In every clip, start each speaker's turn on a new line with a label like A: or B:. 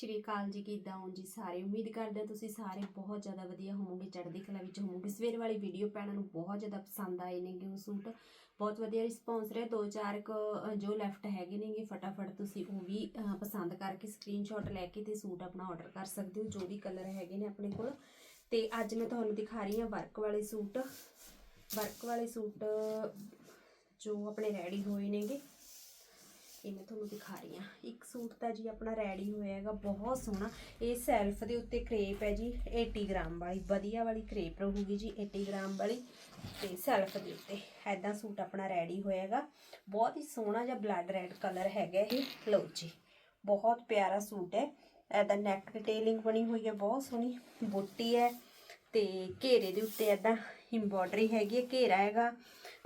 A: ਸ਼੍ਰੀ ਅਕਾਲ ਜੀ ਕਿੱਦਾਂ ਹੋ ਜੀ ਸਾਰੇ? ਉਮੀਦ ਕਰਦੇ ਹਾਂ ਤੁਸੀਂ ਸਾਰੇ ਬਹੁਤ ਜ਼ਿਆਦਾ ਵਧੀਆ ਹੋਵੋਗੇ ਚੜ੍ਹਦੀ ਕਲਾ ਵਿੱਚ ਹੋਵੋਗੇ। ਸਵੇਰ ਵਾਲੀ ਵੀਡੀਓ ਭੈਣਾਂ ਨੂੰ ਬਹੁਤ ਜ਼ਿਆਦਾ ਪਸੰਦ ਆਏ ਨੇਗੇ ਉਹ ਸੂਟ। ਬਹੁਤ ਵਧੀਆ ਰਿਸਪੌਂਸ ਰਿਹਾ ਦੋ ਚਾਰ ਕੁ, ਜੋ ਲੈਫਟ ਹੈਗੇ ਨੇਗੇ ਫਟਾਫਟ ਤੁਸੀਂ ਉਹ ਵੀ ਪਸੰਦ ਕਰਕੇ ਸਕਰੀਨਸ਼ਾਟ ਲੈ ਕੇ ਤੇ ਸੂਟ ਆਪਣਾ ਆਰਡਰ ਕਰ ਸਕਦੇ ਹੋ ਜੋ ਵੀ ਕਲਰ ਹੈਗੇ ਨੇ ਆਪਣੇ ਕੋਲ। ਤੇ ਅੱਜ ਮੈਂ ਤੁਹਾਨੂੰ ਦਿਖਾ ਰਹੀ ਹਾਂ ਵਰਕ ਵਾਲੇ ਸੂਟ। ਵਰਕ ਵਾਲੇ ਸੂਟ ਜੋ ਆਪਣੇ ਰੈਡੀ ਹੋਏ ਨੇਗੇ। ਇਹ ਮੈਂ ਤੁਹਾਨੂੰ ਦਿਖਾ ਰਹੀ ਹਾਂ। ਇੱਕ ਸੂਟ ਤਾਂ ਜੀ ਆਪਣਾ ਰੈਡੀ ਹੋਇਆ ਹੈਗਾ, ਬਹੁਤ ਸੋਹਣਾ। ਇਹ ਸੈਲਫ ਦੇ ਉੱਤੇ ਕਰੇਪ ਹੈ ਜੀ 80 ਗ੍ਰਾਮ ਵਾਲੀ, ਵਧੀਆ ਵਾਲੀ ਕਰੇਪ ਰਹੂਗੀ ਜੀ 80 ਗ੍ਰਾਮ ਵਾਲੀ। ਤੇ ਸੈਲਫ ਦੇ ਉੱਤੇ ਐਦਾਂ ਸੂਟ ਆਪਣਾ ਰੈਡੀ ਹੋਇਆ ਹੈਗਾ। ਬਹੁਤ ਹੀ ਸੋਹਣਾ ਜਿਹਾ ਬਲੱਡ ਰੈਡ ਕਲਰ ਹੈਗਾ ਇਹ। ਲਓ ਜੀ, ਬਹੁਤ ਪਿਆਰਾ ਸੂਟ ਹੈ। ਐਦਾ ਨੈਕ ਡਿਟੇਲਿੰਗ ਬਣੀ ਹੋਈ ਹੈ, ਬਹੁਤ ਸੋਹਣੀ ਬੁੱਟੀ ਹੈ। ਤੇ ਘੇਰੇ ਦੇ ਉੱਤੇ ਐਦਾਂ ਇੰਬੋਡਰੀ ਹੈਗੀ ਹੈ ਘੇਰਾ ਹੈਗਾ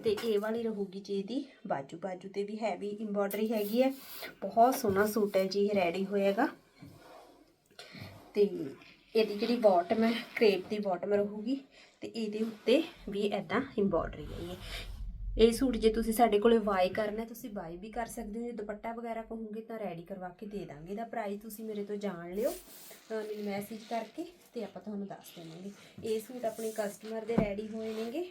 A: ਤੇ ਇਹ ਵਾਲੀ ਰਹੂਗੀ ਜੀ ਇਹਦੀ ਬਾਜੂ ਬਾਜੂ ਤੇ ਵੀ ਹੈਵੀ ਇੰਬੋਡਰੀ ਹੈਗੀ ਹੈ ਬਹੁਤ ਸੋਹਣਾ ਸੂਟ ਹੈ ਜੀ, ਇਹ ਰੈਡੀ ਹੋਏਗਾ ਤੇ ਇਹਦੀ ਜਿਹੜੀ ਬਾਟਮ ਹੈ ਕ੍ਰੇਪ ਦੀ ਬਾਟਮ ਰਹੂਗੀ ਤੇ ਇਹਦੇ ਉੱਤੇ ਵੀ ਐਦਾਂ ਇੰਬੋਡਰੀ ਹੈ ਇਹ ਸੂਟ ਜੇ ਤੁਸੀਂ ਸਾਡੇ ਕੋਲੇ ਬਾਈ ਕਰਨਾ ਤੁਸੀਂ ਬਾਈ ਵੀ ਕਰ ਸਕਦੇ ਹੋ। ਜੇ ਦੁਪੱਟਾ ਵਗੈਰਾ ਕਹੋਗੇ ਤਾਂ ਰੈਡੀ ਕਰਵਾ ਕੇ ਦੇ ਦਾਂਗੇ। ਇਹਦਾ ਪ੍ਰਾਈਸ ਤੁਸੀਂ ਮੇਰੇ ਤੋਂ ਜਾਣ ਲਿਓ ਮੈਨੂੰ ਮੈਸੇਜ ਕਰਕੇ ਤੇ ਆਪਾਂ ਤੁਹਾਨੂੰ ਦੱਸ ਦੇਵਾਂਗੇ। ਇਹ ਸੂਟ ਆਪਣੇ ਕਸਟਮਰ ਦੇ ਰੈਡੀ ਹੋਏ ਨੇਗੇ।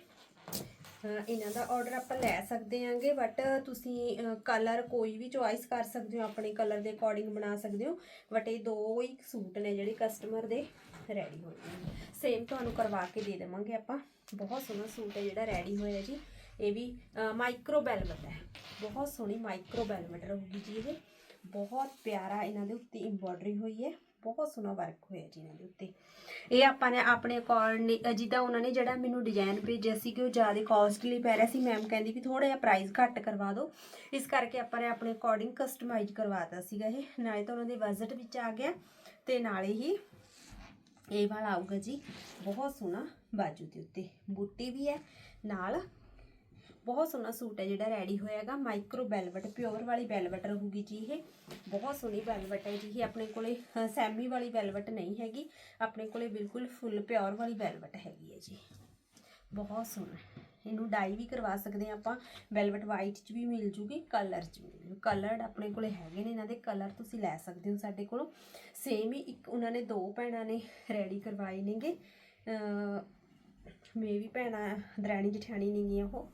A: ਇਹਨਾਂ ਦਾ ਆਰਡਰ ਆਪਾਂ ਲੈ ਸਕਦੇ ਆਂਗੇ ਬਟ ਤੁਸੀਂ ਕਲਰ ਕੋਈ ਵੀ ਚੁਆਇਸ ਕਰ ਸਕਦੇ ਹੋ, ਆਪਣੇ ਕਲਰ ਦੇ ਅਕੋਰਡਿੰਗ ਬਣਾ ਸਕਦੇ ਹੋ। ਬਟ ਇਹ ਦੋ ਹੀ ਸੂਟ ਨੇ ਜਿਹੜੇ ਕਸਟਮਰ ਦੇ ਰੈਡੀ ਹੋਏ ਨੇ। ਸੇਮ ਤੁਹਾਨੂੰ ਕਰਵਾ ਕੇ ਦੇ ਦੇਵਾਂਗੇ ਆਪਾਂ। ਬਹੁਤ ਸੋਹਣਾ ਸੂਟ ਹੈ ਜਿਹੜਾ ਰੈਡੀ ਹੋਇਆ ਜੀ। ਇਹ ਵੀ ਮਾਈਕਰੋ ਵੈਲਵਟ ਹੈ। ਬਹੁਤ ਸੋਹਣੀ ਮਾਈਕਰੋ ਵੈਲਵਟ ਰਹੂਗੀ ਜੀ ਇਹ। ਬਹੁਤ ਪਿਆਰਾ ਇਹਨਾਂ ਦੇ ਉੱਤੇ ਇੰਬੋਡਰੀ ਹੋਈ ਹੈ। ਬਹੁਤ ਸੋਹਣਾ ਵਰਕ ਹੋਇਆ ਜੀ ਇਹਨਾਂ ਦੇ ਉੱਤੇ। ਇਹ ਆਪਾਂ ਨੇ ਆਪਣੇ ਅਕੋਰਡਿੰਗ ਜਿੱਦਾਂ ਉਹਨਾਂ ਨੇ ਜਿਹੜਾ ਮੈਨੂੰ ਡਿਜ਼ਾਈਨ ਭੇਜਿਆ ਸੀ ਕਿ ਉਹ ਜ਼ਿਆਦਾ ਕਾਸਟਲੀ ਪੈ ਰਿਹਾ ਸੀ ਮੈਮ ਕਹਿੰਦੀ ਵੀ ਥੋੜਾ ਜਿਹਾ ਪ੍ਰਾਈਸ ਘੱਟ ਕਰਵਾ ਦਿਓ। ਇਸ ਕਰਕੇ ਆਪਾਂ ਨੇ ਆਪਣੇ ਅਕੋਰਡਿੰਗ ਕਸਟਮਾਈਜ਼ ਕਰਵਾਤਾ ਸੀਗਾ ਇਹ। ਨਾਲੇ ਤਾਂ ਉਹਨਾਂ ਦੇ ਬਜਟ ਵਿੱਚ ਆ ਗਿਆ ਤੇ ਨਾਲੇ ਹੀ ਇਹ ਵਾਲਾ ਆਊਗਾ ਜੀ। ਬਹੁਤ ਸੋਹਣਾ ਬਾਜੂ ਦੇ ਉੱਤੇ। ਬੂਟੀ ਵੀ ਹੈ। ਨਾਲ ਬਹੁਤ ਸੋਹਣਾ ਸੂਟ ਹੈ ਜਿਹੜਾ ਰੈਡੀ ਹੋਇਆਗਾ। ਮਾਈਕਰੋ ਵੈਲਵਟ ਪਿਓਰ ਵਾਲੀ ਵੈਲਵਟ ਰਹੂਗੀ ਜੀ ਇਹ। ਬਹੁਤ ਸੋਹਣੀ ਵੈਲਵਟ ਹੈ ਜੀ ਇਹ। ਆਪਣੇ ਕੋਲੇ ਸੈਮੀ ਵਾਲੀ ਵੈਲਵਟ ਨਹੀਂ ਹੈਗੀ। ਆਪਣੇ ਕੋਲੇ ਬਿਲਕੁਲ ਫੁੱਲ ਪਿਓਰ ਵਾਲੀ ਵੈਲਵਟ ਹੈਗੀ ਹੈ ਜੀ। ਬਹੁਤ ਸੋਹਣਾ ਇਹਨੂੰ ਡਾਈ ਵੀ ਕਰਵਾ ਸਕਦੇ ਹਾਂ ਆਪਾਂ। ਵੈਲਵਟ ਵਾਈਟ ਚ ਵੀ ਮਿਲ ਜੂਗੀ ਕਲਰ ਚ ਵੀ ਮਿਲ ਜੂ। ਕਲਰਡ ਆਪਣੇ ਕੋਲੇ ਹੈਗੇ ਨੇ ਇਹਨਾਂ ਦੇ। ਕਲਰ ਤੁਸੀਂ ਲੈ ਸਕਦੇ ਹੋ ਸਾਡੇ ਕੋਲੋਂ। ਸੇਮ ਹੀ ਇੱਕ ਉਹਨਾਂ ਨੇ ਦੋ ਭੈਣਾਂ ਨੇ ਰੈਡੀ ਕਰਵਾਏ ਨੇਗੇ। ਮੇਰੀ ਭੈਣਾਂ, ਦਰਾਣੀ ਜਠਾਣੀ ਨੇਗੀਆਂ ਉਹ।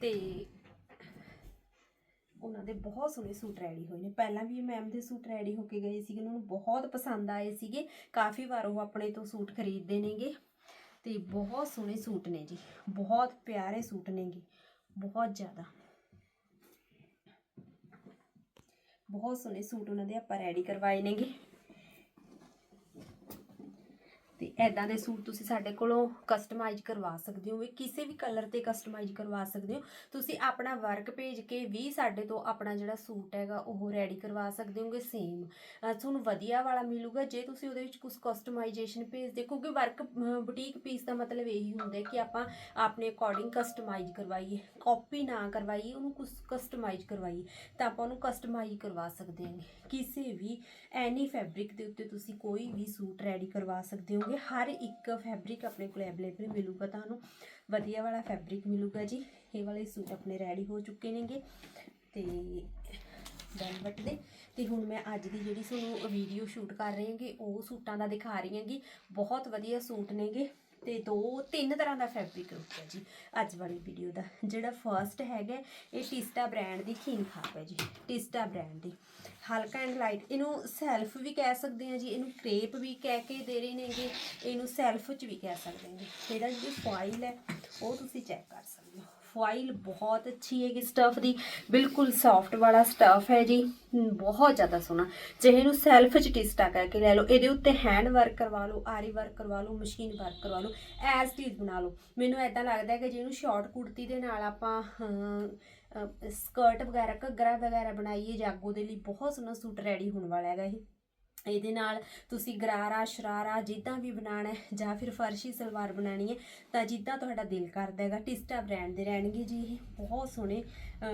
A: ਤੇ ਉਹਨਾਂ ਦੇ ਬਹੁਤ ਸੋਹਣੇ ਸੂਟ ਰੈਡੀ ਹੋਏ ਨੇ। ਪਹਿਲਾਂ ਵੀ ਮੈਮ ਦੇ ਸੂਟ ਰੈਡੀ ਹੋ ਕੇ ਗਏ ਸੀਗੇ, ਉਹਨਾਂ ਨੂੰ ਬਹੁਤ ਪਸੰਦ ਆਏ ਸੀਗੇ। ਕਾਫੀ ਵਾਰ ਉਹ ਆਪਣੇ ਤੋਂ ਸੂਟ ਖਰੀਦਦੇ ਨੇਗੇ ਤੇ ਬਹੁਤ ਸੋਹਣੇ ਸੂਟ ਨੇ ਜੀ। ਬਹੁਤ ਪਿਆਰੇ ਸੂਟ ਨੇਗੇ। ਬਹੁਤ ਜ਼ਿਆਦਾ। ਬਹੁਤ ਸੋਹਣੇ ਸੂਟ ਉਹਨਾਂ ਦੇ ਆਪਾਂ ਰੈਡੀ ਕਰਵਾਏ ਨੇਗੇ। ਤੇ ਐਦਾਂ ਦੇ ਸੂਟ ਤੁਸੀਂ ਸਾਡੇ ਕੋਲੋਂ ਕਸਟਮਾਈਜ਼ ਕਰਵਾ ਸਕਦੇ ਹੋ, ਵੀ ਕਿਸੇ ਵੀ ਕਲਰ ਤੇ ਕਸਟਮਾਈਜ਼ ਕਰਵਾ ਸਕਦੇ ਹੋ। ਤੁਸੀਂ ਆਪਣਾ ਵਰਕ ਭੇਜ ਕੇ ਵੀ ਸਾਡੇ ਤੋਂ ਆਪਣਾ ਜਿਹੜਾ ਸੂਟ ਹੈਗਾ, ਉਹ ਰੈਡੀ ਕਰਵਾ ਸਕਦੇ ਹੋਗੇ ਸੇਮ ਤੁਹਾਨੂੰ ਵਧੀਆ ਵਾਲਾ ਮਿਲੂਗਾ, ਜੇ ਤੁਸੀਂ ਉਹਦੇ ਵਿੱਚ ਕੁਝ ਕਸਟਮਾਈਜੇਸ਼ਨ ਭੇਜਦੇ ਕਿਉਂਕਿ ਵਰਕ ਬੁਟੀਕ ਪੀਸ ਦਾ ਮਤਲਬ ਇਹੀ ਹੁੰਦਾ ਕਿ ਆਪਾਂ ਆਪਣੇ ਅਕੋਰਡਿੰਗ ਕਸਟਮਾਈਜ਼ ਕਰਵਾਈਏ ਕਾਪੀ ਨਾ ਕਰਵਾਈਏ, ਉਹਨੂੰ ਕੁਝ ਕਸਟਮਾਈਜ਼ ਕਰਵਾਈਏ, ਤਾਂ ਆਪਾਂ ਉਹਨੂੰ ਕਸਟਮਾਈਜ਼ ਕਰਵਾ ਸਕਦੇ ਹਾਂ ਕਿਸੇ ਵੀ ਐਨੀ ਫੈਬਰਿਕ ਦੇ ਉੱਤੇ ਤੁਸੀਂ ਕੋਈ ਵੀ ਸੂਟ ਰੈਡੀ ਕਰਵਾ ਸਕਦੇ ਹੋ ਹੋਗੇ ਹਰ ਇੱਕ ਫੈਬਰਿਕ ਆਪਣੇ ਕੋਲ ਅਵੇਲੇਬਲ ਮਿਲੂਗਾ ਤੁਹਾਨੂੰ। ਵਧੀਆ ਵਾਲਾ ਫੈਬਰਿਕ ਮਿਲੂਗਾ ਜੀ। ਇਹ ਵਾਲੇ ਸੂਟ ਆਪਣੇ ਰੈਡੀ ਹੋ ਚੁੱਕੇ ਨੇਗੇ। ਤੇ ਵੈਲਵਟ ਦੇ ਤੇ ਹੁਣ ਮੈਂ ਅੱਜ ਦੀ ਜਿਹੜੀ ਤੁਹਾਨੂੰ ਵੀਡੀਓ ਸ਼ੂਟ ਕਰ ਰਹੀ ਹਾਂਗੀ, ਉਹ ਸੂਟਾਂ ਦਾ ਦਿਖਾ ਰਹੀ ਹਾਂਗੀ। ਬਹੁਤ ਵਧੀਆ ਸੂਟ ਨੇਗੇ। ਤੇ ਦੋ, ਤਿੰਨ ਤਰ੍ਹਾਂ ਦਾ ਫੈਬਰਿਕ ਰੁਕਿਆ ਜੀ, ਅੱਜ ਵਾਲੀ ਵੀਡੀਓ ਦਾ। ਜਿਹੜਾ ਫਰਸਟ ਹੈਗਾ, ਇਹ ਟਿਸਟਾ ਬ੍ਰਾਂਡ ਦੀ ਖੀਨ ਖਾਪ ਹੈ ਜੀ ਟਿਸਟਾ ਬ੍ਰਾਂਡ ਦੀ। ਹਲਕਾ ਐਂਡ ਲਾਈਟ ਇਹਨੂੰ ਸੈਲਫ ਵੀ ਕਹਿ ਸਕਦੇ ਆ ਜੀ, ਇਹਨੂੰ ਕ੍ਰੇਪ ਵੀ ਕਹਿ ਕੇ ਦੇ ਰਹੇ ਨੇਗੇ, ਇਹਨੂੰ ਸੈਲਫ ਚ ਵੀ ਕਹਿ ਸਕਦੇ ਨੇ ਇਹਦਾ ਜਿਹੜੀ ਫਾਈਲ ਹੈ, ਉਹ ਤੁਸੀਂ ਚੈੱਕ ਕਰ ਸਕਦੇ ਹੋ। ਫਾਈਲ ਬਹੁਤ ਅੱਛੀ ਹੈਗੀ ਸਟਫ ਦੀ। ਬਿਲਕੁਲ ਸੌਫਟ ਵਾਲਾ ਸਟਫ ਹੈ ਜੀ। ਬਹੁਤ ਜ਼ਿਆਦਾ ਸੋਹਣਾ। ਜੇ ਇਹਨੂੰ ਸੈਲਫ ਚ ਟਿਸਟਾ ਕਰਕੇ ਲੈ ਲਓ, ਇਹਦੇ ਉੱਤੇ ਹੈਂਡ ਵਰਕ ਕਰਵਾ ਲਓ, ਆਰੀ ਵਰਕ ਕਰਵਾ ਲਓ ਮਸ਼ੀਨ ਵਰਕ ਕਰਵਾ ਲਓ ਐਸ ਟੀਜ਼ ਬਣਾ ਲਓ। ਮੈਨੂੰ ਐਦਾਂ ਲੱਗਦਾ ਹੈ ਕਿ ਜਿਹਨੂੰ ਇਹਨੂੰ ਸ਼ਾਰਟ ਕੁੜਤੀ ਦੇ ਨਾਲ ਆਪਾਂ ਸਕਰਟ ਵਗੈਰਾ, ਘੱਗਰਾ ਵਗੈਰਾ ਬਣਾਈਏ, ਜਾਗੋ ਦੇ ਲਈ ਬਹੁਤ ਸੋਹਣਾ ਸੂਟ ਰੈਡੀ ਹੋਣ ਵਾਲਾ ਹੈਗਾ ਇਹ। ਇਹਦੇ ਨਾਲ ਤੁਸੀਂ ਗਰਾਰਾ, ਸ਼ਰਾਰਾ ਜਿੱਦਾਂ ਵੀ ਬਣਾਉਣਾ ਹੈ ਜਾਂ ਫਿਰ ਫਰਸ਼ੀ ਸਲਵਾਰ ਬਣਾਣੀ ਹੈ ਤਾਂ ਜਿੱਦਾਂ ਤੁਹਾਡਾ ਦਿਲ ਕਰਦਾ ਹੈਗਾ, ਟਿਸਟਾ ਬ੍ਰਾਂਡ ਦੇ ਰਹਿਣਗੇ ਜੀ ਇਹ। ਬਹੁਤ ਸੋਹਣੇ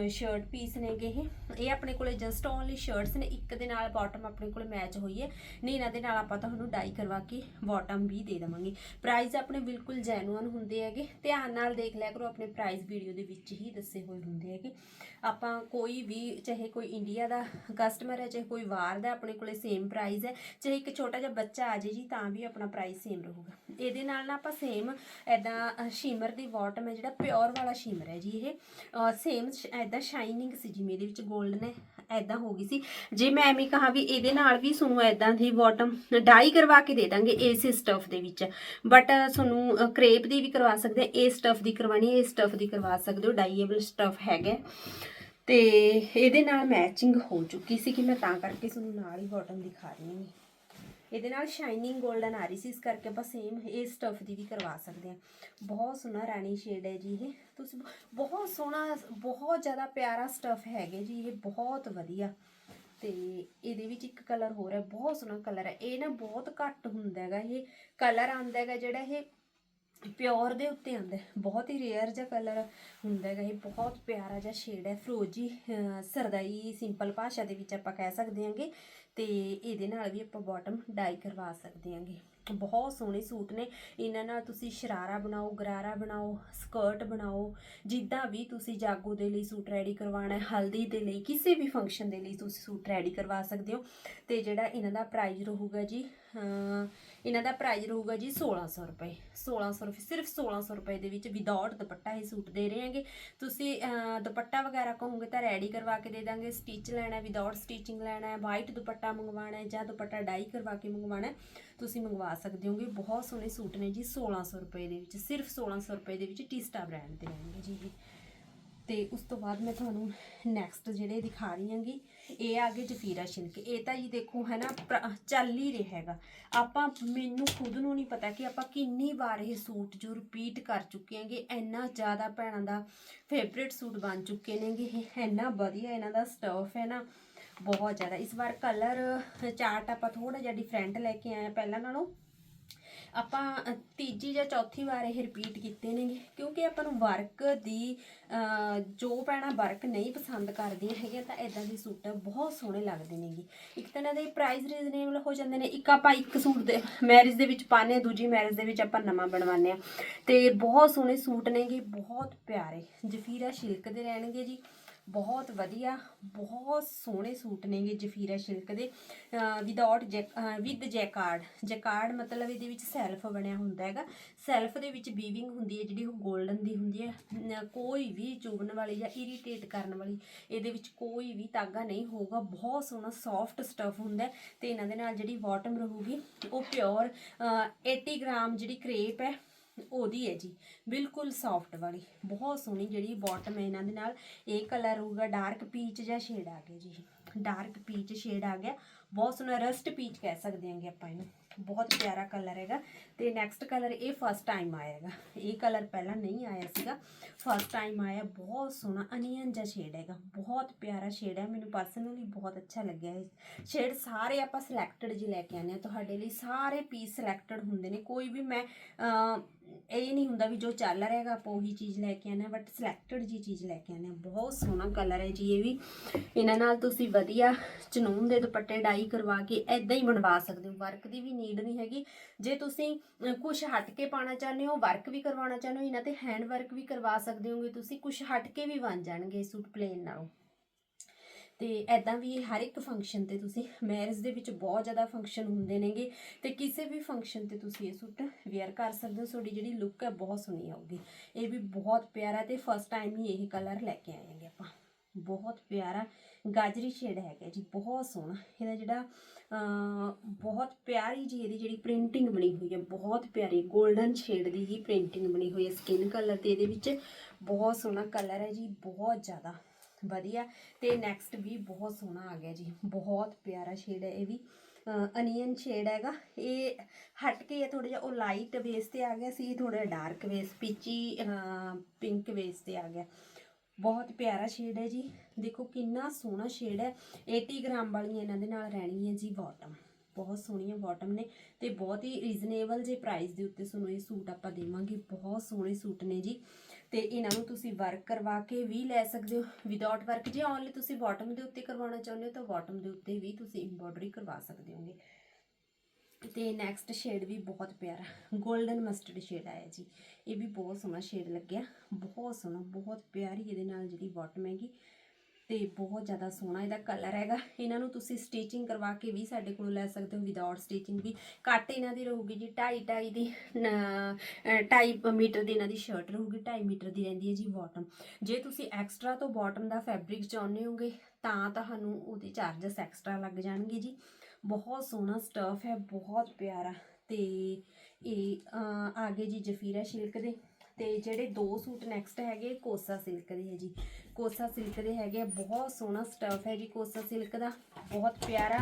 A: ਸ਼ਰਟ ਪੀਸ ਨੇਗੇ ਇਹ। ਇਹ ਆਪਣੇ ਕੋਲੇ ਜਸਟ ਓਨਲੀ ਸ਼ਰਟਸ ਨੇ, ਇੱਕ ਦੇ ਨਾਲ ਬਾਟਮ ਆਪਣੇ ਕੋਲੇ ਮੈਚ ਹੋਈ ਹੈ। ਨਹੀਂ, ਇਹਨਾਂ ਦੇ ਨਾਲ ਆਪਾਂ ਤੁਹਾਨੂੰ ਡਾਈ ਕਰਵਾ ਕੇ ਬਾਟਮ ਵੀ ਦੇ ਦੇਵਾਂਗੇ। ਪ੍ਰਾਈਸ ਆਪਣੇ ਬਿਲਕੁਲ ਜੈਨੂਅਨ ਹੁੰਦੇ ਹੈਗੇ। ਧਿਆਨ ਨਾਲ ਦੇਖ ਲਿਆ ਕਰੋ, ਆਪਣੇ ਪ੍ਰਾਈਸ ਵੀਡੀਓ ਦੇ ਵਿੱਚ ਹੀ ਦੱਸੇ ਹੋਏ ਹੁੰਦੇ ਹੈਗੇ। ਆਪਾਂ ਕੋਈ ਵੀ, ਚਾਹੇ ਕੋਈ ਇੰਡੀਆ ਦਾ ਕਸਟਮਰ ਹੈ, ਚਾਹੇ ਕੋਈ ਬਾਹਰ ਦਾ, ਆਪਣੇ ਕੋਲੇ ਸੇਮ ਪ੍ਰਾਈਸ ਪ੍ਰਾਈਸ ਹੈ। ਚਾਹੇ ਇੱਕ ਛੋਟਾ ਜਿਹਾ ਬੱਚਾ ਆ ਜੇ ਜੀ, ਤਾਂ ਵੀ ਆਪਣਾ ਪ੍ਰਾਈਸ ਸੇਮ ਰਹੂਗਾ। ਇਹਦੇ ਨਾਲ ਨਾ ਆਪਾਂ ਸੇਮ ਐਦਾਂ ਸ਼ੀਮਰ ਦੀ ਬਾਟਮ ਹੈ ਜਿਹੜਾ ਪਿਓਰ ਵਾਲਾ ਸ਼ੀਮਰ ਹੈ ਜੀ ਇਹ। ਸੇਮ ਐਦਾਂ ਸ਼ਾਈਨਿੰਗ ਸੀ ਜਿਵੇਂ ਇਹਦੇ ਵਿੱਚ 골ਡਨ ਹੈ ਐਦਾਂ ਹੋ ਗਈ ਸੀ। ਜੇ ਮੈਂ ਐਵੇਂ ਕਹਾ ਵੀ ਇਹਦੇ ਨਾਲ ਵੀ ਤੁਹਾਨੂੰ ਐਦਾਂ ਦੀ ਬਾਟਮ ਡਾਈ ਕਰਵਾ ਕੇ ਦੇ ਦਾਂਗੇ ਇਸ ਸਟਫ ਦੇ ਵਿੱਚ। ਬਟ ਤੁਹਾਨੂੰ ਕ੍ਰੇਪ ਦੀ ਵੀ ਕਰਵਾ ਸਕਦੇ ਆ ਇਹ ਸਟਫ ਦੀ ਕਰਵਾਣੀ ਹੈ ਇਹ ਸਟਫ ਦੀ ਕਰਵਾ ਸਕਦੇ ਹੋ ਡਾਈਏਬਲ ਸਟਫ ਹੈਗਾ। ਤੇ ਇਹਦੇ ਨਾਲ ਮੈਚਿੰਗ ਹੋ ਚੁੱਕੀ ਸੀ ਕਿ ਮੈਂ ਤਾਂ ਕਰਕੇ ਤੁਹਾਨੂੰ ਨਾਲ ਹੀ ਬਾਟਮ ਦਿਖਾ ਰਹੀ ਹਾਂ। ਇਹਦੇ ਨਾਲ ਸ਼ਾਈਨਿੰਗ 골ਡਨ ਆ ਰਹੀ ਸੀ, ਇਸ ਕਰਕੇ ਆਪਾਂ ਸੇਮ ਇਹ ਸਟਫ ਦੀ ਵੀ ਕਰਵਾ ਸਕਦੇ ਹਾਂ। ਬਹੁਤ ਸੋਹਣਾ ਰਾਣੀ ਸ਼ੇਡ ਹੈ ਜੀ ਇਹ। ਤੁਸੀਂ ਬਹੁਤ ਸੋਹਣਾ, ਬਹੁਤ ਜ਼ਿਆਦਾ ਪਿਆਰਾ ਸਟਫ ਹੈਗੇ ਜੀ ਇਹ, ਬਹੁਤ ਵਧੀਆ। ਤੇ ਇਹਦੇ ਵਿੱਚ ਇੱਕ ਕਲਰ ਹੋਰ ਹੈ, ਬਹੁਤ ਸੋਹਣਾ ਕਲਰ ਹੈ। ਇਹ ਨਾ ਬਹੁਤ ਘੱਟ ਹੁੰਦਾ ਹੈਗਾ ਇਹ। ਕਲਰ ਆਂਦਾ ਹੈਗਾ ਜਿਹੜਾ ਇਹ ਪਿਓਰ ਦੇ ਉੱਤੇ ਆਉਂਦਾ ਬਹੁਤ ਹੀ ਰੇਅਰ ਜਿਹਾ ਕਲਰ ਹੁੰਦਾ ਹੈਗਾ ਇਹ। ਬਹੁਤ ਪਿਆਰਾ ਜਿਹਾ ਸ਼ੇਡ ਹੈ। ਫਰੋਜੀ ਸਰਦਾਈ ਸਿੰਪਲ ਭਾਸ਼ਾ ਦੇ ਵਿੱਚ ਆਪਾਂ ਕਹਿ ਸਕਦੇ ਹਾਂਗੇ। ਤੇ ਇਹਦੇ ਨਾਲ ਵੀ ਆਪਾਂ ਬਾਟਮ ਡਾਈ ਕਰਵਾ ਸਕਦੇ ਹਾਂਗੇ। ਬਹੁਤ ਸੋਹਣੇ ਸੂਟ ਨੇ। ਇਹਨਾਂ ਨਾਲ ਤੁਸੀਂ ਸ਼ਰਾਰਾ ਬਣਾਓ, ਗਰਾਰਾ ਬਣਾਓ ਸਕਰਟ ਬਣਾਓ। ਜਿੱਦਾਂ ਵੀ ਤੁਸੀਂ ਜਾਗੋ ਦੇ ਲਈ ਸੂਟ ਰੈਡੀ ਕਰਵਾਉਣਾ ਹੈ, ਹਲਦੀ ਦੇ ਲਈ, ਕਿਸੇ ਵੀ ਫੰਕਸ਼ਨ ਦੇ ਲਈ ਤੁਸੀਂ ਸੂਟ ਰੈਡੀ ਕਰਵਾ ਸਕਦੇ ਹੋ। ਤੇ ਜਿਹੜਾ ਇਹਨਾਂ ਦਾ ਪ੍ਰਾਈਸ ਰਹੂਗਾ ਜੀ ਇਹਨਾਂ ਦਾ ਪ੍ਰਾਈਸ ਰਹੂਗਾ ਜੀ 1600 ਰੁਪਏ 1600 ਰੁਪਏ, ਸਿਰਫ 1600 ਰੁਪਏ ਦੇ ਵਿੱਚ ਵਿਦਆਊਟ ਦੁਪੱਟਾ ਇਹ ਸੂਟ ਦੇ ਰਹੇ ਹਾਂਗੇ। ਤੁਸੀਂ ਦੁਪੱਟਾ ਵਗੈਰਾ ਕਹੋਗੇ ਤਾਂ ਰੈਡੀ ਕਰਵਾ ਕੇ ਦੇ ਦਾਂਗੇ ਸਟਿਚ ਲੈਣਾ ਹੈ ਵਿਦਆਊਟ ਸਟਿਚਿੰਗ ਲੈਣਾ ਹੈ ਵਾਈਟ ਦੁਪੱਟਾ ਮੰਗਵਾਉਣਾ ਹੈ ਜਾਂ ਦੁਪੱਟਾ ਡਾਈ ਕਰਵਾ ਕੇ ਮੰਗਵਾਉਣਾ, ਤੁਸੀਂ ਮੰਗਵਾ ਸਕਦੇ ਹੋਗੇ। ਬਹੁਤ ਸੋਹਣੇ ਸੂਟ ਨੇ ਜੀ 1600 ਰੁਪਏ ਦੇ ਵਿੱਚ, ਸਿਰਫ 1600 ਰੁਪਏ ਦੇ ਵਿੱਚ ਟੀਸਟਾ ਬ੍ਰਾਂਡ ਦੇ ਰਹਿਣਗੇ ਜੀ ਤੇ ਉਸ ਤੋਂ ਬਾਅਦ ਮੈਂ ਤੁਹਾਨੂੰ ਨੈਕਸਟ ਜਿਹੜੇ ਦਿਖਾ ਰਹੀ ਹਾਂਗੀ, ਇਹ ਆ ਗਏ ਜਫੀਰਾ ਸ਼ਿਲਕ ਇਹ ਤਾਂ ਜੀ ਦੇਖੋ ਹੈ ਨਾ ਪ੍ਰ- ਚੱਲ ਹੀ ਰਿਹਾ ਹੈਗਾ। ਆਪਾਂ ਮੈਨੂੰ ਖੁਦ ਨੂੰ ਨਹੀਂ ਪਤਾ ਕਿ ਆਪਾਂ ਕਿੰਨੀ ਵਾਰ ਇਹ ਸੂਟ ਜੋ ਰਿਪੀਟ ਕਰ ਚੁੱਕੇ ਹਾਂਗੇ, ਇੰਨਾ ਜ਼ਿਆਦਾ ਭੈਣਾਂ ਦਾ ਫੇਵਰੇਟ ਸੂਟ ਬਣ ਚੁੱਕੇ ਨੇਗੇ ਇਹ, ਇੰਨਾ ਵਧੀਆ ਇਹਨਾਂ ਦਾ ਸਟਫ ਹੈ ਨਾ, ਬਹੁਤ ਜ਼ਿਆਦਾ। ਇਸ ਵਾਰ ਕਲਰ ਚਾਰਟ ਆਪਾਂ ਥੋੜਾ ਜਿਹਾ ਡਿਫਰੈਂਟ ਲੈ ਕੇ ਆਏ ਹਾਂ, ਪਹਿਲਾਂ ਨਾਲੋਂ। ਆਪਾਂ ਤੀਜੀ ਜਾਂ ਚੌਥੀ ਵਾਰ ਇਹ ਰਿਪੀਟ ਕੀਤੇ ਨੇਗੇ, ਕਿਉਂਕਿ ਆਪਾਂ ਨੂੰ ਵਰਕ ਦੀ ਜੋ ਪੈਣਾ ਵਰਕ ਨਹੀਂ ਪਸੰਦ ਕਰਦੀਆਂ ਹੈਗੀਆਂ, ਤਾਂ ਇਦਾਂ ਦੇ ਸੂਟ ਬਹੁਤ ਸੋਹਣੇ ਲੱਗਦੇ ਨੇਗੇ। ਇੱਕ ਤਾਂ ਇਹਨਾਂ ਦੇ ਪ੍ਰਾਈਸ ਰੀਜ਼ਨੇਬਲ ਹੋ ਜਾਂਦੇ ਨੇ। ਇੱਕ ਆਪਾਂ ਇੱਕ ਸੂਟ ਦੇ ਮੈਰਿਜ ਦੇ ਵਿੱਚ ਪਾਉਂਦੇ ਹਾਂ, ਦੂਜੀ ਮੈਰਿਜ ਦੇ ਵਿੱਚ ਆਪਾਂ ਨਵਾਂ ਬਣਵਾਉਂਦੇ ਆ ਤੇ ਬਹੁਤ ਸੋਹਣੇ ਸੂਟ ਨੇਗੇ, ਬਹੁਤ ਪਿਆਰੇ। ਜਫੀਰਾ ਸ਼ਿਲਕ ਦੇ ਰਹਿਣਗੇ ਜੀ। ਬਹੁਤ ਵਧੀਆ, ਬਹੁਤ ਸੋਹਣੇ ਸੂਟ ਨੇਗੇ ਜਫੀਰਾ ਸ਼ਿਲਕ ਦੇ ਵਿਦਆਊਟ ਵਿਦ ਜੈਕਾਰਡ। ਜੈਕਾਰਡ ਮਤਲਬ ਇਹਦੇ ਵਿੱਚ ਸੈਲਫ ਬਣਿਆ ਹੁੰਦਾ ਹੈਗਾ। ਸੈਲਫ ਦੇ ਵਿੱਚ ਵੀਵਿੰਗ ਹੁੰਦੀ ਹੈ, ਜਿਹੜੀ ਉਹ 골ਡਨ ਦੀ ਹੁੰਦੀ ਹੈ। ਕੋਈ ਵੀ ਚੁਭਣ ਵਾਲੀ ਜਾਂ ਇਰੀਟੇਟ ਕਰਨ ਵਾਲੀ, ਇਹਦੇ ਵਿੱਚ ਕੋਈ ਵੀ ਤਾਗਾ ਨਹੀਂ ਹੋਊਗਾ। ਬਹੁਤ ਸੋਹਣਾ ਸੌਫਟ ਸਟਫ ਹੁੰਦਾ ਹੈ ਤੇ ਇਹਨਾਂ ਦੇ ਨਾਲ ਜਿਹੜੀ ਬਾਟਮ ਰਹੂਗੀ, ਉਹ ਪਿਓਰ 80 ਗ੍ਰਾਮ ਜਿਹੜੀ ਕ੍ਰੇਪ ਹੈ ਉਹਦੀ ਹੈ ਜੀ। ਬਿਲਕੁਲ ਸੌਫਟ ਵਾਲੀ। ਬਹੁਤ ਸੋਹਣੀ ਜਿਹੜੀ ਬਾਟਮ ਹੈ, ਇਹਨਾਂ ਦੇ ਨਾਲ ਇਹ ਕਲਰ ਹੋਊਗਾ ਡਾਰਕ ਪੀਚ ਜਾਂ ਸ਼ੇਡ ਆ ਗਿਆ ਜੀ ਡਾਰਕ ਪੀਚ ਸ਼ੇਡ ਆ ਗਿਆ। ਬਹੁਤ ਸੋਹਣਾ ਰਸਟ ਪੀਚ ਕਹਿ ਸਕਦੇ ਹਾਂਗੇ ਆਪਾਂ ਇਹਨੂੰ। ਬਹੁਤ ਪਿਆਰਾ ਕਲਰ ਹੈਗਾ। ਤੇ ਨੈਕਸਟ ਕਲਰ ਇਹ ਫਸਟ ਟਾਈਮ ਆਇਆ ਹੈਗਾ। ਇਹ ਕਲਰ ਪਹਿਲਾਂ ਨਹੀਂ ਆਇਆ ਸੀਗਾ। ਫਸਟ ਟਾਈਮ ਆਇਆ, ਬਹੁਤ ਸੋਹਣਾ ਅਨੀਅਨ ਜਿਹਾ ਸ਼ੇਡ ਹੈਗਾ। ਬਹੁਤ ਪਿਆਰਾ ਸ਼ੇਡ ਹੈ। ਮੈਨੂੰ ਪਰਸਨਲੀ ਬਹੁਤ ਅੱਛਾ ਲੱਗਿਆ ਇਹ। ਸ਼ੇਡ ਸਾਰੇ ਆਪਾਂ ਸਿਲੈਕਟਡ ਜੀ ਲੈ ਕੇ ਆਨੇ ਆ ਤੁਹਾਡੇ ਲਈ ਸਾਰੇ ਪੀਸ ਸਿਲੈਕਟਡ ਹੁੰਦੇ ਨੇ। ਕੋਈ ਵੀ ਮੈਂ ਇਹ ਨਹੀਂ ਹੁੰਦਾ ਵੀ ਜੋ ਚੱਲ ਰਿਹਾ ਹੈਗਾ ਆਪਾਂ ਉਹੀ ਚੀਜ਼ ਲੈ ਕੇ ਆਨੇ ਬਟ ਸਿਲੈਕਟਡ ਜੀ ਚੀਜ਼ ਲੈ ਕੇ ਆਨੇ ਬਹੁਤ ਸੋਹਣਾ ਕਲਰ ਹੈ ਜੀ ਇਹ ਵੀ। ਇਹਨਾਂ ਨਾਲ ਤੁਸੀਂ ਵਧੀਆ ਚਨੂਨ ਦੇ ਦੁਪੱਟੇ ਡਾਈ ਕਰਵਾ ਕੇ ਐਦਾਂ ਹੀ ਬਣਵਾ ਸਕਦੇ ਹੋ। ਵਰਕ ਦੀ ਵੀ ਨੀਡ ਨਹੀਂ ਹੈਗੀ। ਜੇ ਤੁਸੀਂ ਕੁਝ ਹਟ ਕੇ ਪਾਣਾ ਚਾਹੁੰਦੇ ਹੋ ਵਰਕ ਵੀ ਕਰਵਾਉਣਾ ਚਾਹੁੰਦੇ ਹੋ, ਇਹਨਾਂ ਤੇ ਹੈਂਡ ਵਰਕ ਵੀ ਕਰਵਾ ਸਕਦੇ ਹੋਗੇ ਤੁਸੀਂ। ਕੁਝ ਹਟ ਕੇ ਵੀ ਬਣ ਜਾਣਗੇ ਇਹ ਸੂਟ ਪਲੇਨ ਨਾਲੋਂ। ਤੇ ਐਦਾਂ ਵੀ ਹਰ ਇੱਕ ਫੰਕਸ਼ਨ ਤੇ ਤੁਸੀਂ ਮੈਰਿਜ ਦੇ ਵਿੱਚ ਬਹੁਤ ਜ਼ਿਆਦਾ ਫੰਕਸ਼ਨ ਹੁੰਦੇ ਨੇਗੇ ਤੇ ਕਿਸੇ ਵੀ ਫੰਕਸ਼ਨ ਤੇ ਤੁਸੀਂ ਇਹ ਸੂਟ ਵੇਅਰ ਕਰ ਸਕਦੇ ਹੋ। ਤੁਹਾਡੀ ਜਿਹੜੀ ਲੁੱਕ ਹੈ ਬਹੁਤ ਸੋਹਣੀ ਆਊਗੀ। ਇਹ ਵੀ ਬਹੁਤ ਪਿਆਰਾ ਤੇ ਫਸਟ ਟਾਈਮ ਹੀ ਇਹ ਕਲਰ ਲੈ ਕੇ ਆਏਗੇ ਆਪਾਂ। ਬਹੁਤ ਪਿਆਰਾ ਗਾਜਰੀ ਸ਼ੇਡ ਹੈਗਾ ਜੀ, ਬਹੁਤ ਸੋਹਣਾ। ਇਹਦਾ ਜਿਹੜਾ ਬਹੁਤ ਪਿਆਰੀ ਜੀ ਇਹਦੀ ਜਿਹੜੀ ਪ੍ਰਿੰਟਿੰਗ ਬਣੀ ਹੋਈ ਹੈ, ਬਹੁਤ ਪਿਆਰੀ 골ਡਨ ਸ਼ੇਡ ਦੀ ਹੀ ਪ੍ਰਿੰਟਿੰਗ ਬਣੀ ਹੋਈ ਹੈ ਸਕਿਨ ਕਲਰ ਤੇ। ਇਹਦੇ ਵਿੱਚ ਬਹੁਤ ਸੋਹਣਾ ਕਲਰ ਹੈ ਜੀ, ਬਹੁਤ ਜ਼ਿਆਦਾ। ਵਧੀਆ। ਤੇ ਨੈਕਸਟ ਵੀ ਬਹੁਤ ਸੋਹਣਾ ਆ ਗਿਆ ਜੀ। ਬਹੁਤ ਪਿਆਰਾ ਸ਼ੇਡ ਹੈ ਇਹ ਵੀ। ਅਨੀਅਨ ਸ਼ੇਡ ਹੈਗਾ। ਇਹ ਹਟ ਕੇ ਹੈ ਥੋੜਾ ਜਿਹਾ ਉਹ ਲਾਈਟ ਬੇਸ ਤੇ ਆ ਗਿਆ ਸੀ। ਥੋੜਾ dark base peachy pink base ਤੇ ਆ ਗਿਆ। ਬਹੁਤ ਪਿਆਰਾ ਸ਼ੇਡ ਹੈ ਜੀ। ਦੇਖੋ ਕਿੰਨਾ ਸੋਹਣਾ ਸ਼ੇਡ ਹੈ। 80 ਗ੍ਰਾਮ ਵਾਲੀਆਂ ਇਹਨਾਂ ਦੇ ਨਾਲ ਰਹਿਣੀ ਹੈ ਜੀ ਬਾਟਮ ਬਹੁਤ ਸੋਹਣੀਆਂ ਬਾਟਮ ਨੇ ਤੇ ਬਹੁਤ ਹੀ ਰੀਜ਼ਨੇਬਲ ਜੇ ਪ੍ਰਾਈਸ ਦੇ ਉੱਤੇ ਤੁਹਾਨੂੰ ਇਹ ਸੂਟ ਆਪਾਂ ਦੇਵਾਂਗੇ। ਬਹੁਤ ਸੋਹਣੇ ਸੂਟ ਨੇ ਜੀ। ਤੇ ਇਹਨਾਂ ਨੂੰ ਤੁਸੀਂ ਵਰਕ ਕਰਵਾ ਕੇ ਵੀ ਲੈ ਸਕਦੇ ਹੋ। ਵਿਦਆਊਟ ਵਰਕ ਜੇ ਓਨਲੀ ਤੁਸੀਂ ਬਾਟਮ ਦੇ ਉੱਤੇ ਕਰਵਾਉਣਾ ਚਾਹੁੰਦੇ ਹੋ, ਤਾਂ ਬਾਟਮ ਦੇ ਉੱਤੇ ਵੀ ਤੁਸੀਂ ਐਮਬ੍ਰੋਇਡਰੀ ਕਰਵਾ ਸਕਦੇ ਹੋਗੇ। ਤੇ ਨੈਕਸਟ ਸ਼ੇਡ ਵੀ ਬਹੁਤ ਪਿਆਰਾ 골ਡਨ ਮਸਟਰਡ ਸ਼ੇਡ ਆਇਆ ਜੀ। ਇਹ ਵੀ ਬਹੁਤ ਸੋਹਣਾ ਸ਼ੇਡ ਲੱਗਿਆ, ਬਹੁਤ ਸੋਹਣਾ, ਬਹੁਤ ਪਿਆਰੀ ਇਹਦੇ ਨਾਲ ਜਿਹੜੀ ਬਾਟਮ ਹੈਗੀ। ਤੇ ਬਹੁਤ ਜ਼ਿਆਦਾ ਸੋਹਣਾ ਇਹਦਾ ਕਲਰ ਹੈਗਾ। ਇਹਨਾਂ ਨੂੰ ਤੁਸੀਂ ਸਟਿਚਿੰਗ ਕਰਵਾ ਕੇ ਵੀ ਸਾਡੇ ਕੋਲੋਂ ਲੈ ਸਕਦੇ ਹੋ ਵਿਦਆਊਟ ਸਟਿਚਿੰਗ ਵੀ। ਕੱਟ ਇਹਨਾਂ ਦੀ ਰਹੂਗੀ ਜੀ 2.5 2.5 ਦੀ 2.5 ਮੀਟਰ ਦੀ ਇਹਨਾਂ ਦੀ ਸ਼ਰਟ ਰਹੂਗੀ 2.5 ਮੀਟਰ ਦੀ ਰਹਿੰਦੀ ਹੈ ਜੀ ਬਾਟਮ ਜੇ ਤੁਸੀਂ ਐਕਸਟਰਾ ਤੋਂ ਬਾਟਮ ਦਾ ਫੈਬਰਿਕ ਚਾਹੁੰਦੇ ਹੋਗੇ, ਤਾਂ ਤੁਹਾਨੂੰ ਉਹਦੇ ਚਾਰजेस ਐਕਸਟਰਾ ਲੱਗ ਜਾਣਗੇ ਜੀ। ਬਹੁਤ ਸੋਹਣਾ ਸਟਫ ਹੈ, ਬਹੁਤ ਪਿਆਰਾ। ਤੇ ਇਹ ਆ ਗਏ ਜੀ ਜਫੀਰਾ ਸਿਲਕ ਦੇ। ਤੇ ਜਿਹੜੇ ਦੋ ਸੂਟ ਨੈਕਸਟ ਹੈਗੇ ਕੋਸਾ ਸਿਲਕ ਦੇ ਹੈ ਜੀ। ਕੋਸਾ ਸਿਲਕ ਦੇ ਹੈਗੇ ਆ, ਬਹੁਤ ਸੋਹਣਾ ਸਟਫ ਹੈ ਜੀ ਕੋਸਾ ਸਿਲਕ ਦਾ ਬਹੁਤ ਪਿਆਰਾ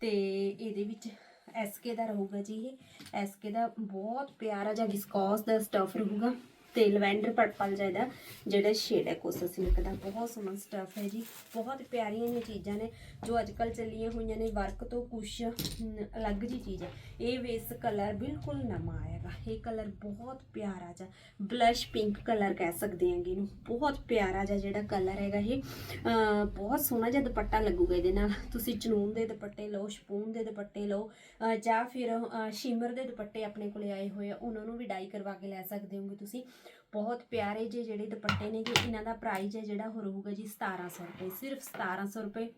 A: ਤੇ ਇਹਦੇ ਵਿੱਚ ਐਸਕੇ ਦਾ ਰਹੂਗਾ ਜੀ ਇਹ। ਐਸਕੇ ਦਾ ਬਹੁਤ ਪਿਆਰਾ ਜਿਹਾ ਵਿਸਕੋਸ ਦਾ ਸਟਫ ਰਹੂਗਾ। ਤੇ ਲਵੈਂਡਰ ਪਰਪਲ ਜਿਹਾ ਜਿਹੜਾ ਸ਼ੇਡ ਹੈ ਕੋਸਾ ਸਿਲਕ ਦਾ। ਬਹੁਤ ਸੋਹਣਾ ਸਟਫ ਹੈ ਜੀ। ਬਹੁਤ ਪਿਆਰੀਆਂ ਨੇ ਚੀਜ਼ਾਂ ਨੇ, ਜੋ ਅੱਜ ਕੱਲ ਚੱਲੀਆਂ ਹੋਈਆਂ ਨੇ ਵਰਕ ਤੋਂ ਕੁਛ ਅਲੱਗ ਜੀ ਚੀਜ਼ ਹੈ। ਇਹ ਵੇਸ ਕਲਰ ਬਿਲਕੁਲ ਨਵਾਂ ਆਏਗਾ ਇਹ ਕਲਰ ਬਹੁਤ ਪਿਆਰਾ ਜਿਹਾ ਬਲਸ਼ ਪਿੰਕ ਕਲਰ ਕਹਿ ਸਕਦੇ ਹਾਂਗੇ ਇਹਨੂੰ। ਬਹੁਤ ਪਿਆਰਾ ਜਿਹਾ ਜਿਹੜਾ ਕਲਰ ਹੈਗਾ ਇਹ। ਬਹੁਤ ਸੋਹਣਾ ਜਿਹਾ ਦੁਪੱਟਾ ਲੱਗੂਗਾ ਇਹਦੇ ਨਾਲ। ਤੁਸੀਂ ਚਨੂਨ ਦੇ ਦੁਪੱਟੇ ਲਓ, ਸ਼ਪੂਨ ਦੇ ਦੁਪੱਟੇ ਲਓ ਜਾਂ ਫਿਰ ਸ਼ਿਮਰ ਦੇ ਦੁਪੱਟੇ ਆਪਣੇ ਕੋਲੇ ਆਏ ਹੋਏ ਆ, ਉਹਨਾਂ ਨੂੰ ਵੀ ਡਾਈ ਕਰਵਾ ਕੇ ਲੈ ਸਕਦੇ ਹੋਗੇ ਤੁਸੀਂ। ਬਹੁਤ ਪਿਆਰੇ ਜਿਹੇ ਜਿਹੜੇ ਦੁਪੱਟੇ ਨੇ ਕਿ ਇਹਨਾਂ ਦਾ ਪ੍ਰਾਈਸ ਹੈ ਜਿਹੜਾ ਹੋ ਰਹੂਗਾ ਜੀ 1700 ਰੁਪਏ, ਸਿਰਫ 1700 ਰੁਪਏ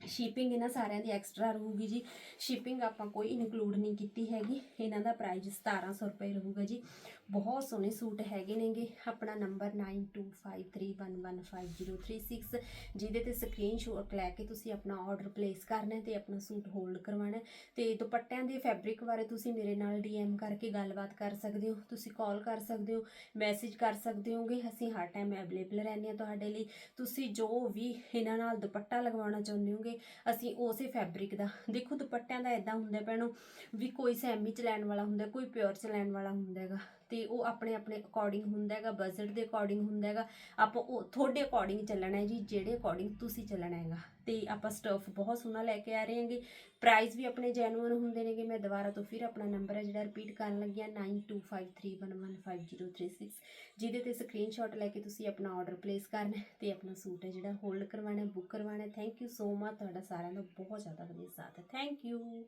A: ਸ਼ਿਪਿੰਗ ਇਹਨਾਂ ਸਾਰਿਆਂ ਦੀ ਐਕਸਟਰਾ ਰਹੂਗੀ ਜੀ। ਸ਼ਿਪਿੰਗ ਆਪਾਂ ਕੋਈ ਇਨਕਲੂਡ ਨਹੀਂ ਕੀਤੀ ਹੈਗੀ। ਇਹਨਾਂ ਦਾ ਪ੍ਰਾਈਸ 1700 ਰੁਪਏ ਰਹੂਗਾ ਜੀ। ਬਹੁਤ ਸੋਹਣੇ ਸੂਟ ਹੈਗੇ ਨੇਗੇ। ਆਪਣਾ ਨੰਬਰ 9253115036 ਜਿਹਦੇ ਤੇ ਸਕਰੀਨਸ਼ਾਟ ਲੈ ਕੇ ਤੁਸੀਂ ਆਪਣਾ ਆਰਡਰ ਪਲੇਸ ਕਰਨਾ ਹੈ ਤੇ ਆਪਣਾ ਸੂਟ ਹੋਲਡ ਕਰਵਾਉਣਾ ਹੈ। ਤੇ ਦੁਪੱਟਿਆਂ ਦੇ ਫੈਬਰਿਕ ਬਾਰੇ ਤੁਸੀਂ ਮੇਰੇ ਨਾਲ ਡੀਐਮ ਕਰਕੇ ਗੱਲਬਾਤ ਕਰ ਸਕਦੇ ਹੋ। ਤੁਸੀਂ ਕਾਲ ਕਰ ਸਕਦੇ ਹੋ ਮੈਸੇਜ ਕਰ ਸਕਦੇ ਹੋਗੇ। ਅਸੀਂ ਹਰ ਟਾਈਮ ਅਵੇਲੇਬਲ ਰਹਿੰਦੇ ਹਾਂ ਤੁਹਾਡੇ ਲਈ। ਤੁਸੀਂ ਜੋ ਵੀ ਇਹਨਾਂ ਨਾਲ ਦੁਪੱਟਾ ਲਗਵਾਉਣਾ ਚਾਹੁੰਦੇ ਹੋਗੇ ਅਸੀਂ ਉਸੇ ਫੈਬਰਿਕ ਦਾ। ਦੇਖੋ ਦੁਪੱਟਿਆਂ ਦਾ ਇਦਾਂ ਹੁੰਦਾ ਭੈਣੋ ਵੀ ਕੋਈ ਸੈਮੀ ਚ ਲੈਣ ਵਾਲਾ ਹੁੰਦਾ, ਕੋਈ ਪਿਓਰ ਚ ਲੈਣ ਵਾਲਾ ਹੁੰਦਾ ਹੈਗਾ। ਤੇ ਉਹ ਆਪਣੇ ਆਪਣੇ ਅਕੋਰਡਿੰਗ ਹੁੰਦਾ ਹੈਗਾ ਬਜਟ ਦੇ ਅਕੋਰਡਿੰਗ ਹੁੰਦਾ ਹੈਗਾ। ਆਪਾਂ ਉਹ, ਤੁਹਾਡੇ ਅਕੋਰਡਿੰਗ ਚੱਲਣਾ ਹੈ ਜੀ, ਜਿਹੜੇ ਅਕੋਰਡਿੰਗ ਤੁਸੀਂ ਚੱਲਣਾ ਹੈਗਾ। ਤੇ ਆਪਾਂ ਸਟਫ ਬਹੁਤ ਸੋਹਣਾ ਲੈ ਕੇ ਆ ਰਹੇ ਹਾਂਗੇ। ਪ੍ਰਾਈਸ ਵੀ ਆਪਣੇ ਜੈਨੂਅਨ ਹੁੰਦੇ ਨੇਗੇ। ਮੈਂ ਦੁਬਾਰਾ ਤੋਂ ਫਿਰ ਆਪਣਾ ਨੰਬਰ ਹੈ ਜਿਹੜਾ ਰਿਪੀਟ ਕਰਨ ਲੱਗਿਆ 9253115036 ਜਿਹਦੇ ਤੇ ਸਕਰੀਨਸ਼ਾਟ ਲੈ ਕੇ ਤੁਸੀਂ ਆਪਣਾ ਆਰਡਰ ਪਲੇਸ ਕਰਨਾ ਤੇ ਆਪਣਾ ਸੂਟ ਹੈ ਜਿਹੜਾ ਹੋਲਡ ਕਰਵਾਣਾ ਬੁੱਕ ਕਰਵਾਣਾ ਥੈਂਕ ਯੂ ਸੋ ਮਚ ਤੁਹਾਡਾ ਸਾਰਿਆਂ ਦਾ ਬਹੁਤ ਜ਼ਿਆਦਾ ਵਧੀਆ ਸਾਥ ਹੈ। Thank you